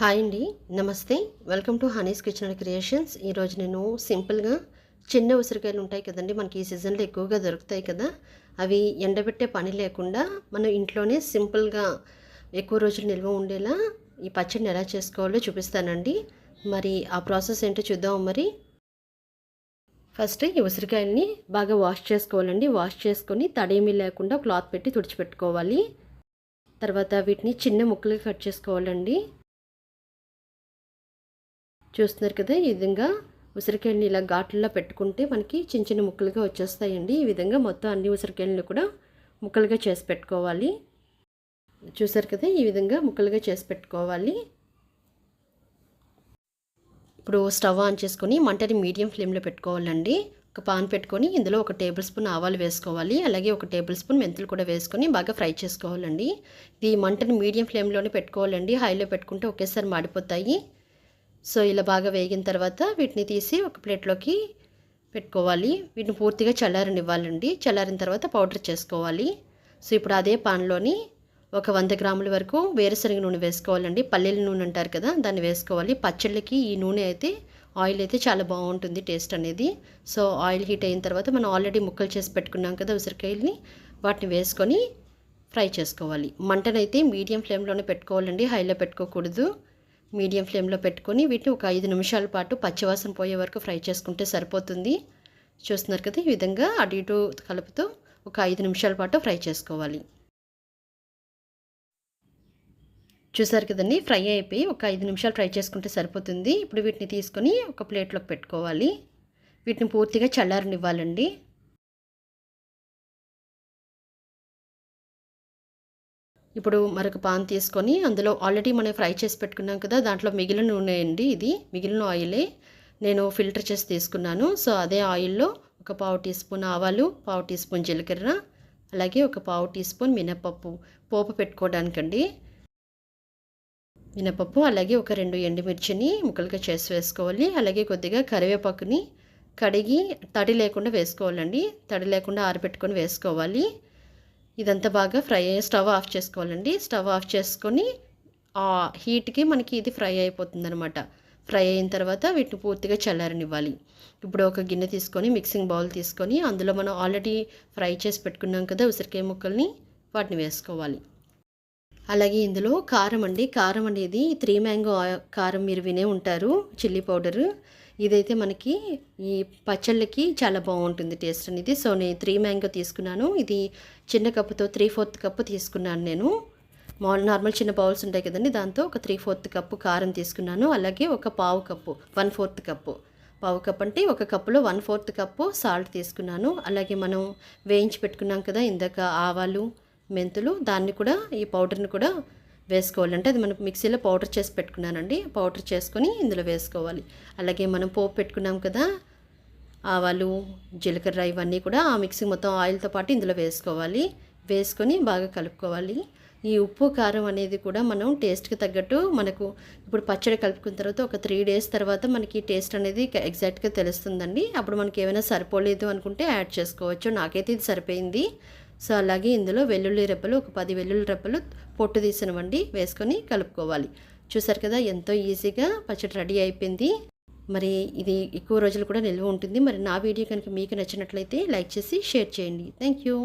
Hi అండి నమస్తే. Welcome to honey's kitchen and creations ఈరోజు నేను సింపుల్గా చిన్న ఉసిరికాయలు ఉంటాయి కదండి మనకి ఈ సీజన్లో ఎక్కువగా దొరుకుతాయి కదా. అవి ఎండబెట్టే పని లేకుండా మనం ఇంట్లోనే సింపుల్గా ఎక్కువ రోజులు నిల్వ ఉండేలా ఈ పచ్చడిని ఎలా చేసుకోవాలో చూపిస్తానండి. మరి ఆ ప్రాసెస్ ఏంటో చూద్దాం మరి. ఫస్ట్ ఈ ఉసిరికాయల్ని బాగా వాష్ చేసుకోవాలండి. వాష్ చేసుకొని తడేమీ లేకుండా క్లాత్ పెట్టి తుడిచిపెట్టుకోవాలి. తర్వాత వీటిని చిన్న ముక్కలుగా కట్ చేసుకోవాలండి. చూస్తున్నారు కదా ఈ విధంగా ఉసిరికాయలని ఇలా ఘాట్లలో పెట్టుకుంటే మనకి చిన్న చిన్న ముక్కలుగా వచ్చేస్తాయండి. ఈ విధంగా మొత్తం అన్ని ఉసిరికాయలను కూడా ముక్కలుగా చేసి పెట్టుకోవాలి. చూసారు కదా ఈ విధంగా ముక్కలుగా చేసి పెట్టుకోవాలి. ఇప్పుడు స్టవ్ ఆన్ చేసుకొని మంటని మీడియం ఫ్లేమ్లో పెట్టుకోవాలండి. ఒక పాన్ పెట్టుకొని ఇందులో ఒక టేబుల్ స్పూన్ ఆవాలు వేసుకోవాలి. అలాగే ఒక టేబుల్ స్పూన్ మెంతులు కూడా వేసుకొని బాగా ఫ్రై చేసుకోవాలండి. ఇది మంటని మీడియం ఫ్లేమ్లోనే పెట్టుకోవాలండి. హైలో పెట్టుకుంటే ఒకేసారి మాడిపోతాయి. సో ఇలా బాగా వేగిన తర్వాత వీటిని తీసి ఒక ప్లేట్లోకి పెట్టుకోవాలి. వీటిని పూర్తిగా చల్లారనివ్వాలండి. చల్లారిన తర్వాత పౌడర్ చేసుకోవాలి. సో ఇప్పుడు అదే పాన్లోని ఒక వంద గ్రాముల వరకు వేరుశనగ నూనె వేసుకోవాలండి. పల్లెల నూనె అంటారు కదా దాన్ని వేసుకోవాలి. పచ్చళ్ళకి ఈ నూనె అయితే ఆయిల్ అయితే చాలా బాగుంటుంది టేస్ట్ అనేది. సో ఆయిల్ హీట్ అయిన తర్వాత మనం ఆల్రెడీ ముక్కలు చేసి పెట్టుకున్నాం కదా ఉసిరికాయల్ని వాటిని వేసుకొని ఫ్రై చేసుకోవాలి. మంటనైతే మీడియం ఫ్లేమ్లోనే పెట్టుకోవాలండి. హైలో పెట్టుకోకూడదు. మీడియం ఫ్లేమ్లో పెట్టుకొని వీటిని ఒక ఐదు నిమిషాల పాటు పచ్చివాసన పోయే వరకు ఫ్రై చేసుకుంటే సరిపోతుంది. చూస్తున్నారు కదా ఈ విధంగా అటు ఇటు కలుపుతూ ఒక ఐదు నిమిషాల పాటు ఫ్రై చేసుకోవాలి. చూసారు కదండి ఫ్రై అయిపోయి ఒక ఐదు నిమిషాలు ఫ్రై చేసుకుంటే సరిపోతుంది. ఇప్పుడు వీటిని తీసుకొని ఒక ప్లేట్లోకి పెట్టుకోవాలి. వీటిని పూర్తిగా చల్లారనివ్వాలండి. ఇప్పుడు మరొక పాన్ తీసుకొని అందులో ఆల్రెడీ మనం ఫ్రై చేసి పెట్టుకున్నాం కదా దాంట్లో మిగిలిన నూనె అండి ఇది. మిగిలిన ఆయిలే నేను ఫిల్టర్ చేసి తీసుకున్నాను. సో అదే ఆయిల్లో ఒక పావు టీ స్పూన్ ఆవాలు పావు టీ స్పూన్ జీలకర్ర అలాగే ఒక పావు టీ స్పూన్ మినపప్పు. పోపు పెట్టుకోవడానికండి. మినపప్పు అలాగే ఒక రెండు ఎండుమిర్చిని ముక్కలుగా చేసి వేసుకోవాలి. అలాగే కొద్దిగా కరివేపాకుని కడిగి తడి లేకుండా వేసుకోవాలండి. తడి లేకుండా ఆరబెట్టుకొని వేసుకోవాలి. ఇదంతా బాగా ఫ్రై అయ్యి స్టవ్ ఆఫ్ చేసుకోవాలండి. స్టవ్ ఆఫ్ చేసుకొని ఆ హీట్కి మనకి ఇది ఫ్రై అయిపోతుందనమాట ఫ్రై అయిన తర్వాత వీటిని పూర్తిగా చల్లారనివ్వాలి. ఇప్పుడు ఒక గిన్నె తీసుకొని మిక్సింగ్ బౌల్ తీసుకొని అందులో మనం ఆల్రెడీ ఫ్రై చేసి పెట్టుకున్నాం కదా ఉసిరికాయ ముక్కల్ని వాటిని వేసుకోవాలి. అలాగే ఇందులో కారం అండి. కారం అనేది త్రీ మ్యాంగో కారం మీరు వినే ఉంటారు చిల్లీ పౌడరు. ఇదైతే మనకి ఈ పచ్చళ్ళకి చాలా బాగుంటుంది టేస్ట్ అనేది. సో నేను త్రీ మ్యాంగో తీసుకున్నాను. ఇది చిన్న కప్పుతో త్రీ ఫోర్త్ కప్పు తీసుకున్నాను నేను. నార్మల్ చిన్న బౌల్స్ ఉంటాయి కదండి దాంతో ఒక త్రీ ఫోర్త్ కప్పు కారం తీసుకున్నాను. అలాగే ఒక పావు కప్పు వన్ ఫోర్త్ కప్పు. పావు కప్ అంటే ఒక కప్పులో వన్ ఫోర్త్ కప్పు సాల్ట్ తీసుకున్నాను. అలాగే మనం వేయించి పెట్టుకున్నాం కదా ఇందాక ఆవాలు మెంతులు దాన్ని కూడా ఈ పౌడర్ని కూడా వేసుకోవాలంటే అది మనం మిక్సీలో పౌడర్ చేసి పెట్టుకున్నానండి. పౌడర్ చేసుకొని ఇందులో వేసుకోవాలి. అలాగే మనం పోపు పెట్టుకున్నాం కదా ఆవాలు జీలకర్ర ఇవన్నీ కూడా ఆ మిక్సీ మొత్తం ఆయిల్తో పాటు ఇందులో వేసుకోవాలి. వేసుకొని బాగా కలుపుకోవాలి. ఈ ఉప్పు కారం అనేది కూడా మనం టేస్ట్కి తగ్గట్టు మనకు ఇప్పుడు పచ్చడి కలుపుకున్న తర్వాత ఒక త్రీ డేస్ తర్వాత మనకి టేస్ట్ అనేది ఎగ్జాక్ట్గా తెలుస్తుందండి. అప్పుడు మనకి ఏమైనా సరిపోలేదు అనుకుంటే యాడ్ చేసుకోవచ్చు. నాకైతే ఇది సరిపోయింది. సో అలాగే ఇందులో వెల్లుల్లి రెప్పలు ఒక పది వెల్లుల్లి రెప్పలు పొట్టు తీసినవండి వేసుకొని కలుపుకోవాలి. చూసారు కదా ఎంతో ఈజీగా పచ్చడి రెడీ అయిపోయింది. మరి ఇది ఎక్కువ రోజులు కూడా నిల్వ ఉంటుంది. మరి నా వీడియో కనుక మీకు నచ్చినట్లయితే లైక్ చేసి షేర్ చేయండి. Thank you.